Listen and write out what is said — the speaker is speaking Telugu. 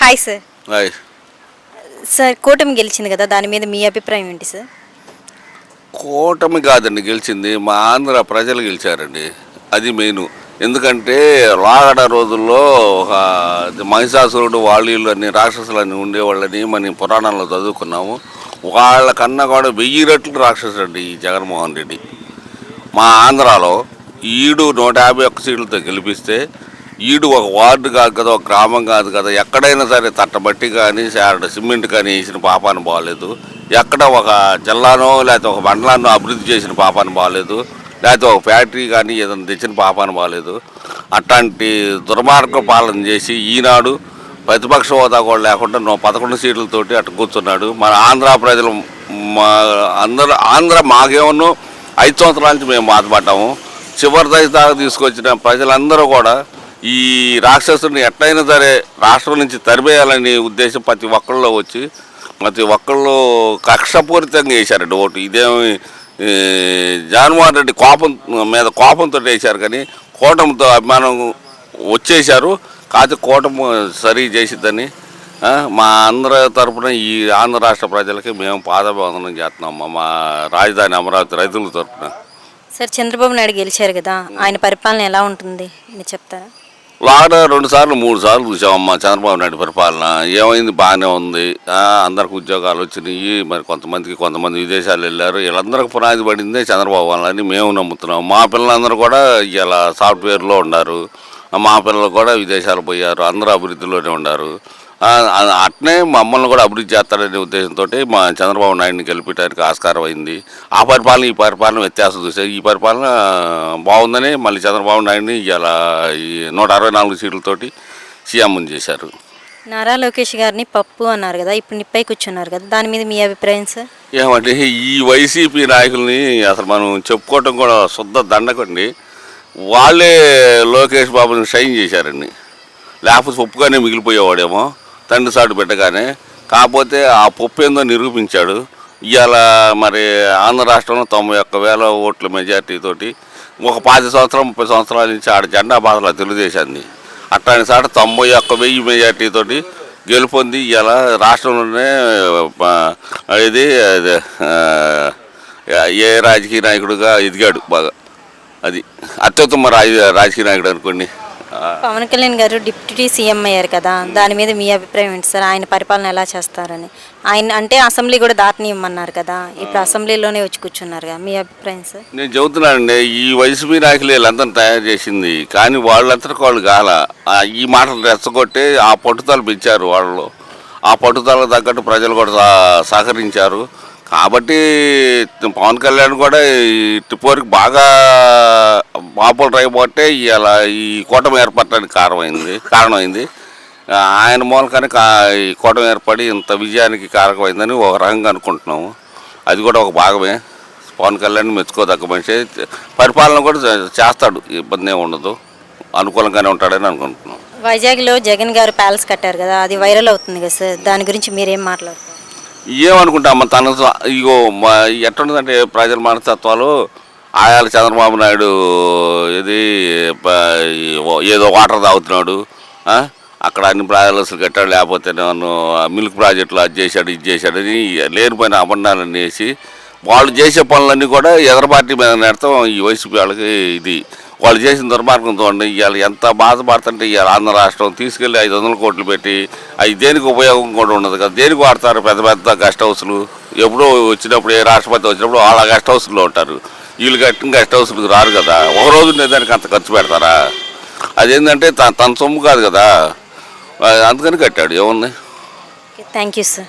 హాయ్ సార్ హాయ్ సార్ కూటమి గెలిచింది కదా దాని మీద మీ అభిప్రాయం ఏంటి సార్ కూటమి కాదండి గెలిచింది. మా ఆంధ్ర ప్రజలు గెలిచారండి. అది మెయిన్. ఎందుకంటే రాగడ రోజుల్లో ఒక మహిషాసురుడు వాళ్ళు అన్ని రాక్షసులన్నీ ఉండేవాళ్ళని మన పురాణాల్లో చదువుకున్నాము. వాళ్ళకన్నా కూడా వెయ్యి రెట్లు రాక్షసుడు అండి ఈ జగన్మోహన్ రెడ్డి. మా ఆంధ్రాలో ఈడు నూట యాభై ఒక్క సీట్లతో గెలిపిస్తే ఈడు ఒక వార్డు కాదు కదా ఒక గ్రామం కాదు కదా ఎక్కడైనా సరే తట్టబట్టి కానీ శారడ సిమెంట్ కానీ వేసిన పాపాన్ని బాగాలేదు. ఎక్కడ ఒక జిల్లానో లేకపోతే ఒక మండలాన్నో అభివృద్ధి చేసిన పాపాన్ని బాగాలేదు. లేకపోతే ఒక ఫ్యాక్టరీ కానీ ఏదైనా తెచ్చిన పాపాన్ని బాగాలేదు. అట్లాంటి దుర్మార్గ పాలన చేసి ఈనాడు ప్రతిపక్ష హోదా కూడా లేకుండా నువ్వు పదకొండు సీట్లతోటి అటు కూర్చున్నాడు. మన ఆంధ్ర ప్రజలు మా అందరూ ఆంధ్ర మాకేమన్నా ఐదు సంవత్సరాల నుంచి మేము బాధపడ్డాము. చివరి దశ దాకా తీసుకొచ్చిన ప్రజలందరూ కూడా ఈ రాక్షసుని ఎట్లయినా సరే రాష్ట్రం నుంచి తరిమేయాలనే ఉద్దేశం ప్రతి ఒక్కళ్ళు వచ్చి ప్రతి ఒక్కళ్ళు కక్షపూరితంగా వేశారండి ఓటు. ఇదేమి జగన్మోహన్ రెడ్డి కోపం మీద కోపంతో వేశారు కానీ కూటమితో అభిమానం వచ్చేశారు. కాదు కూటమి సరి చేసిద్దని మా అందరి తరపున ఈ ఆంధ్ర రాష్ట్ర ప్రజలకి మేము పాదబంధనం చేస్తున్నాం. మా- మా రాజధాని అమరావతి రైతుల తరపున. సార్ చంద్రబాబు నాయుడు గెలిచారు కదా ఆయన పరిపాలన ఎలా ఉంటుంది? మీరు చెప్తారా? లాడ రెండు సార్లు మూడు సార్లు చూసామమ్మా చంద్రబాబు నాయుడు పరిపాలన. ఏమైంది? బాగానే ఉంది. అందరికి ఉద్యోగాలు వచ్చినాయి. మరి కొంతమందికి కొంతమంది విదేశాలు వెళ్ళారు. వీళ్ళందరికీ పునాది పడిందే చంద్రబాబు వాళ్ళని అని మేము నమ్ముతున్నాం. మా పిల్లలందరూ కూడా ఇలా సాఫ్ట్వేర్లో ఉన్నారు. మా పిల్లలు కూడా విదేశాలు పోయారు. అందరూ అభివృద్ధిలోనే ఉన్నారు. అట్నే మమ్మల్ని కూడా అభివృద్ధి చేస్తారనే ఉద్దేశంతో మా చంద్రబాబు నాయుడిని గెలిపించడానికి ఆస్కారం అయింది. ఆ పరిపాలన ఈ పరిపాలన వ్యత్యాసం చూసారు ఈ పరిపాలన బాగుందని మళ్ళీ చంద్రబాబు నాయుడిని ఇలా ఈ నూట అరవై నాలుగు సీట్లతోటి సీఎం చేశారు. నారా లోకేష్ గారిని పప్పు అన్నారు కదా ఇప్పుడు నిప్పై కూర్చున్నారు కదా దాని మీద మీ అభిప్రాయం సార్? ఏమంటే ఈ వైసీపీ నాయకుల్ని అసలు మనం చెప్పుకోవటం కూడా శుద్ధ దండకండి. వాళ్ళే లోకేష్ బాబుని షైన్ చేశారండి. లేకపోతే పప్పుగానే మిగిలిపోయేవాడేమో. తండ్రి సాటు పెట్టగానే కాకపోతే ఆ పప్పు ఏందో నిరూపించాడు. ఇవాళ మరి ఆంధ్ర రాష్ట్రంలో తొంభై ఒక్క వేల ఓట్ల మెజార్టీతోటి ఒక పది సంవత్సరం ముప్పై సంవత్సరాల నుంచి ఆడ జెండా బాధల తెలుగుదేశాన్ని. అట్లాంటి సాట తొంభై ఒక్క వెయ్యి మెజార్టీతోటి గెలుపొంది ఇలా రాష్ట్రంలోనే ఇది ఏ రాజకీయ నాయకుడుగా ఎదిగాడు బాగా. అది అత్యుత్తమ రాజ రాజకీయ నాయకుడు అనుకోండి. పవన్ కళ్యాణ్ గారు డిప్యూటీ సీఎం అయ్యారు కదా దాని మీద మీ అభిప్రాయం ఏంటి సార్? ఆయన పరిపాలన ఎలా చేస్తారని? ఆయన అంటే అసెంబ్లీ కూడా దాటనియమన్నారు కదా ఇప్పుడు అసెంబ్లీలోనే వచ్చి కూర్చున్నారు కదా మీ అభిప్రాయం సార్? నేను చెబుతున్నానండి ఈ వైసీపీ నాయకులు వీళ్ళందరూ తయారు చేసింది కానీ వాళ్ళంతటికి వాళ్ళు కాల ఈ మాటలు రెచ్చగొట్టి ఆ పట్టుదల పెంచారు వాళ్ళు. ఆ పట్టుదల తగ్గట్టు ప్రజలు కూడా సహ- సహకరించారు. కాబట్టి పవన్ కళ్యాణ్ కూడా ఈ టిపోరికి బాగా పాపులర్ అయిపోతే ఇలా ఈ కూటమి ఏర్పడటానికి కారణమైంది కారణమైంది. ఆయన మూలకానికి కా ఈ కూటమి ఏర్పడి ఇంత విజయానికి కారకమైందని ఒక రకంగా అనుకుంటున్నాము. అది కూడా ఒక భాగమే. పవన్ కళ్యాణ్ మెచ్చుకోదగ్గ మనిషి. పరిపాలన కూడా చేస్తాడు. ఇబ్బంది ఏమి ఉండదు. అనుకూలంగానే ఉంటాడని అనుకుంటున్నాం. వైజాగ్లో జగన్ గారు ప్యాలెస్ కట్టారు కదా అది వైరల్ అవుతుంది కదా సార్. దాని గురించి మీరేం మాట్లాడతారు ఏమనుకుంటాం తన స- ఇగో మా ఎట్లుంటుందంటే ప్రజల మనస్తత్వాలు ఆయాల చంద్రబాబు నాయుడు ఇది ఏదో వాటర్ తాగుతున్నాడు అక్కడ అన్ని ప్రాజెక్టులు కట్టాడు లేకపోతే నన్ను మిల్క్ ప్రాజెక్టులు అది చేశాడు ఇది చేశాడని లేనిపోయిన అబండాలన్నీ వేసి వాళ్ళు చేసే పనులన్నీ కూడా ఎదర పార్టీ మీద నెడతాం ఈ వైసీపీ వాళ్ళకి ఇది. వాళ్ళు చేసిన దుర్మార్గం చూడండి ఇవాళ ఎంత బాధపడుతుంటే ఇవాళ ఆంధ్ర రాష్ట్రం తీసుకెళ్ళి ఐదు వందల కోట్లు పెట్టి అవి దేనికి ఉపయోగం కూడా ఉండదు కదా. దేనికి వాడతారు పెద్ద పెద్ద గెస్ట్ హౌస్లు? ఎప్పుడో వచ్చినప్పుడు ఏ రాష్ట్రపతి వచ్చినప్పుడు వాళ్ళ గెస్ట్ హౌస్లో ఉంటారు. వీళ్ళు కట్టిన గెస్ట్ హౌస్లకు రారు కదా. ఒక రోజు దానికి అంత ఖర్చు పెడతారా? అదేంటంటే తన సొమ్ము కాదు కదా. అందుకని కట్టాడు. ఏముంది? Thank you sir.